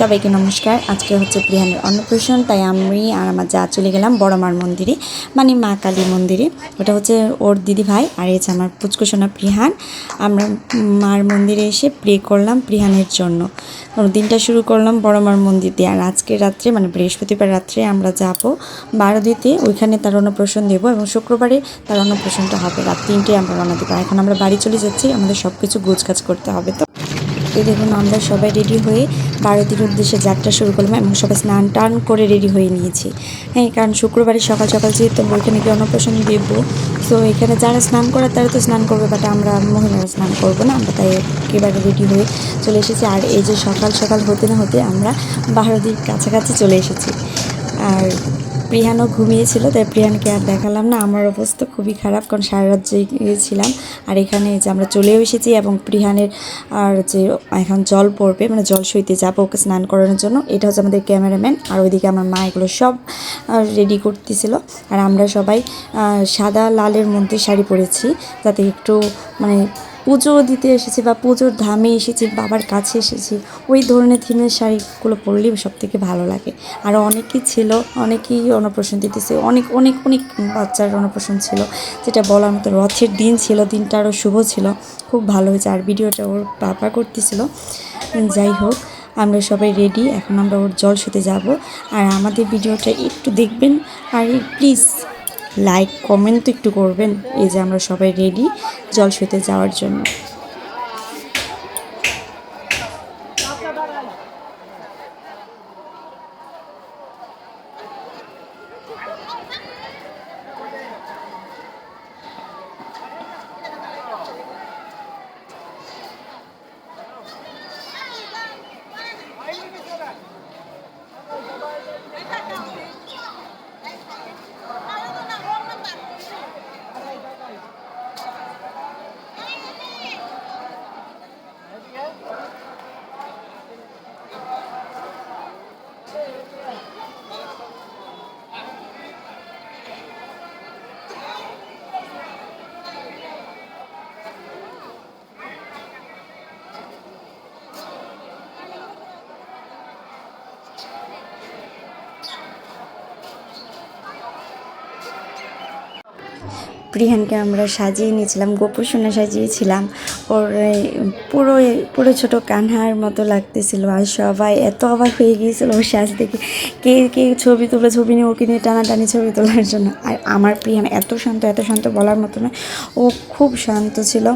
সবাইকে নমস্কার। আজকে হচ্ছে প্রিহানের অন্নপ্রাশন, তাই আমি আর আমার যা চলে গেলাম বড় মার মন্দিরে মানে মা কালী মন্দিরে। ওটা হচ্ছে ওর দিদি ভাই আর এই আমার পুচকুসোনা প্রিহান আমরা মার মন্দিরে এসে প্রে করলাম প্রিহানের জন্য। দিনটা শুরু করলাম বড় মার মন্দির দিয়ে আর আজকে রাত্রে মানে বৃহস্পতিবার রাত্রে আমরা যাব বারোদিতে। ওইখানে তার অন্নপ্রাশন দেবো এবং শুক্রবারে তার অন্নপ্রাশনটা হবে। রাত তিনটে আমরা রওনা দেবো। এখন আমরা বাড়ি চলে যাচ্ছি, আমাদের সব কিছু গোছগাছ করতে হবে তো। এই দেখুন আমরা সবাই রেডি হয়ে ভারতীর উদ্দেশ্যে যাত্রা শুরু করলাম এবং সবাই স্নান টান করে রেডি হয়ে নিয়েছি। হ্যাঁ কারণ শুক্রবারে সকাল সকাল যেহেতু ওইখানে গিয়ে অন্নপ্রাশন দেবো, তো এখানে যারা স্নান করার তারা তো স্নান করবে বাট আমরা মহিলারা স্নান করব না, আমরা তাই একেবারে রেডি হয়ে চলে এসেছি। আর এই যে সকাল সকাল হতে না হতে আমরা ভারতীর কাছাকাছি চলে এসেছি। আর প্রিয়ানও ঘুমিয়েছিল, তাই প্রিয়ানকে আর দেখালাম না। আমার অবস্থা খুবই খারাপ, কারণ সারা রাত জেগেছিলাম আর এখানে যে আমরা চলেও এসেছি এবং প্রিহানের আর যে এখন জল পড়বে মানে জল সইতে যাব ওকে স্নান করানোর জন্য, এটা হচ্ছে আমাদের ক্যামেরাম্যান। আর ওইদিকে আমার মা এগুলো সব রেডি করতেছিল। আর আমরা সবাই সাদা লালের মধ্যে শাড়ি পরেছি, যাতে একটু মানে পুজো দিতে এসেছি বা পুজোর ধামে এসেছি, বাবার কাছে এসেছি, ওই ধরনের থিমের শাড়িগুলো পরলেই সব থেকে ভালো লাগে। আর অনেকেই ছিল, অনেকেই অন্নপ্রাশন দিতেছে, অনেক অনেক অনেক বাচ্চার অন্নপ্রাশন ছিল। যেটা বলার মতো রথের দিন ছিল, দিনটা আরও শুভ ছিল, খুব ভালো হয়েছে। আর ভিডিওটা ওর পাপা করতেছিল। যাই হোক, আমরা সবাই রেডি এখন আমরা ওর জল শুতে যাব। আর আমাদের ভিডিওটা একটু দেখবেন, আর প্লিজ লাইক কমেন্ট তো একটু করবেন এই যে আমরা সবাই রেডি জল শুতে যাওয়ার জন্য। প্রিহানকে আমরা সাজিয়ে নিয়েছিলাম, গোপুর সোনা সাজিয়েছিলাম ওর পুরো পুরো ছোট কানহার মতো লাগতেছিল আর সবাই এত অবাক হয়ে গিয়েছিল ওর সাজ দেখে। কে কে ছবি তুলে ছবি নিয়ে, ওকে নিয়ে টানাটানি ছবি তোলার জন্য। আর আমার প্রিয়ান এত শান্ত এত শান্ত বলার মতো না, ও খুব শান্ত ছিল।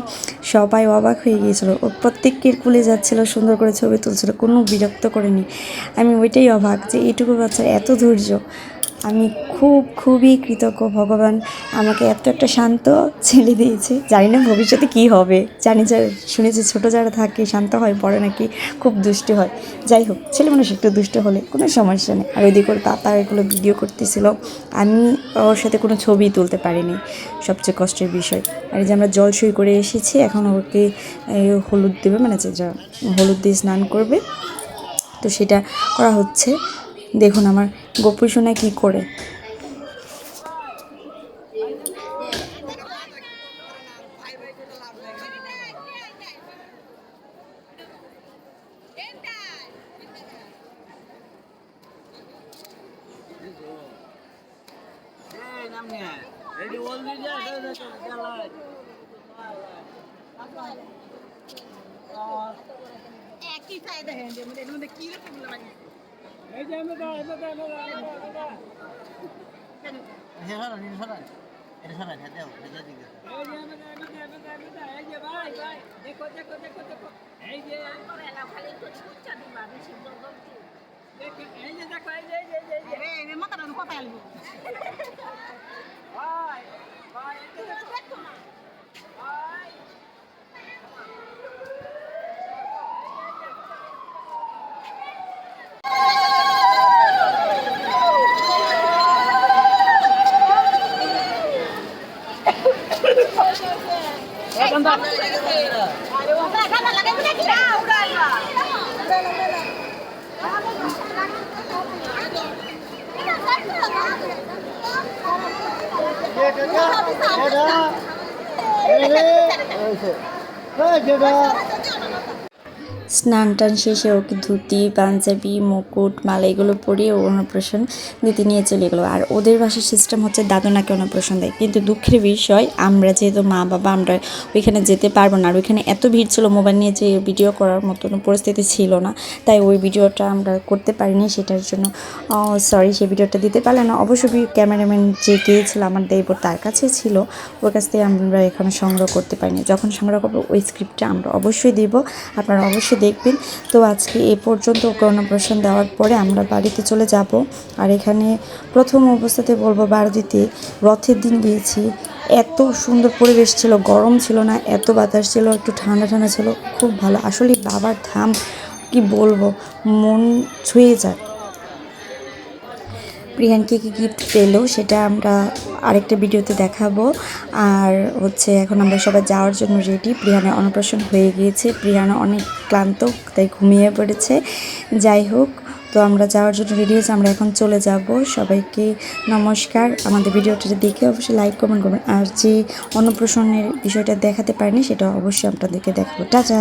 সবাই অবাক হয়ে গিয়েছিল। ও প্রত্যেকের কুলে যাচ্ছিল, সুন্দর করে ছবি তুলছিল, কোনো বিরক্ত করেনি। আমি ওইটাই অবাক যে এইটুকু বাচ্চার এত ধৈর্য। আমি খুব, খুবই কৃতজ্ঞ, ভগবান। আমাকে এত একটা শান্ত ছেলে দিয়েছে। জানি না ভবিষ্যতে কী হবে। জানি যে শুনেছি ছোটো যারা থাকে, শান্ত হয় বড় নাকি খুব দুষ্ট হয়। যাই হোক, ছেলে মানুষ একটু দুষ্ট হলে কোনো সমস্যা নেই। আর ওইদিকে ওর পাপা এগুলো ভিডিও করতেছিল। আমি ওর সাথে কোনো ছবি তুলতে পারিনি। সবচেয়ে কষ্টের বিষয়। আর যে আমরা জল সই করে এসেছি, এখন ওকে হলুদ দেবে মানে যা, হলুদ দিয়ে স্নান করবে। তো সেটা করা হচ্ছে। দেখুন আমার গোপু সোনা কী করে? একই চাহিদা হ্যাঁ এর মধ্যে কি রকম লাগে? এই যে আমরা এটা এটা এটা এটা সরান এটা সরান এটা সরান এটা দাও এটা দিকে এই যে আমরা এটা এটা এই যে ভাই ভাই দেখো দেখো দেখো দেখো এই যে করে না খালি তো ছুটছা দিবা বেশি বলতো দেখো এই যে দেখো এই যে এই যে এই যে আরে এর মাথা না কথা আলবো ভাই ভাই এই যে দেখো না ভাই আরে স্নান টান শেষে ওকে ধুতি, পাঞ্জাবি, মুকুট, মালা এগুলো পরিয়ে অন্নপ্রাশন দিতে নিয়ে চলে গেলো। আর ওদের বাসার সিস্টেম হচ্ছে দাদনাকে অন্নপ্রাশন দেয়। কিন্তু দুঃখের বিষয়, আমরা যেহেতু মা বাবা, আমরা ওইখানে যেতে পারব না। আর ওইখানে এত ভিড় ছিল, মোবাইল নিয়ে যে ভিডিও করার মতন পরিস্থিতি ছিল না। তাই ওই ভিডিওটা আমরা করতে পারিনি সেটার জন্য। সরি সেই ভিডিওটা দিতে পারলে না। অবশ্যই ক্যামেরাম্যান যে গিয়েছিল, আমার দেবর তার কাছে ছিল। ওর কাছ থেকে আমরা এখানে সংগ্রহ করতে পারিনি। যখন সংগ্রহ করব, ওই স্ক্রিপ্টটা আমরা অবশ্যই দিব। আপনারা অবশ্যই দেখবেন। তো আজকে এ পর্যন্ত ওকে অন্নপ্রাশন দেওয়ার পরে আমরা বাড়িতে চলে যাব। আর এখানে প্রথম অবস্থাতে বলব, বারদিতে রথের দিন গিয়েছি। এত সুন্দর পরিবেশ ছিল, গরম ছিল না, এত বাতাস ছিল, একটু ঠান্ডা ঠান্ডা ছিল, খুব ভালো। আসলে বাবার ধাম, কি বলব, মন ছুঁয়ে যায়। প্রিয়ানকে কী গিফট পেল সেটা আমরা আরেকটা ভিডিওতে দেখাবো। আর হচ্ছে এখন আমরা সবাই যাওয়ার জন্য রেডি প্রিয়ানের অন্নপ্রাশন হয়ে গিয়েছে। প্রিয়ানা অনেক ক্লান্ত, তাই ঘুমিয়ে পড়েছে। যাই হোক, তো আমরা যাওয়ার জন্য রেডি হয়েছে। আমরা এখন চলে যাব। সবাইকে নমস্কার। আমাদের ভিডিওটা দেখে অবশ্যই লাইক কমেন্ট করবেন আর যে অন্নপ্রাশনের বিষয়টা দেখাতে পারিনি, সেটা অবশ্যই আপনাদেরকে দেখাবো। টাটা!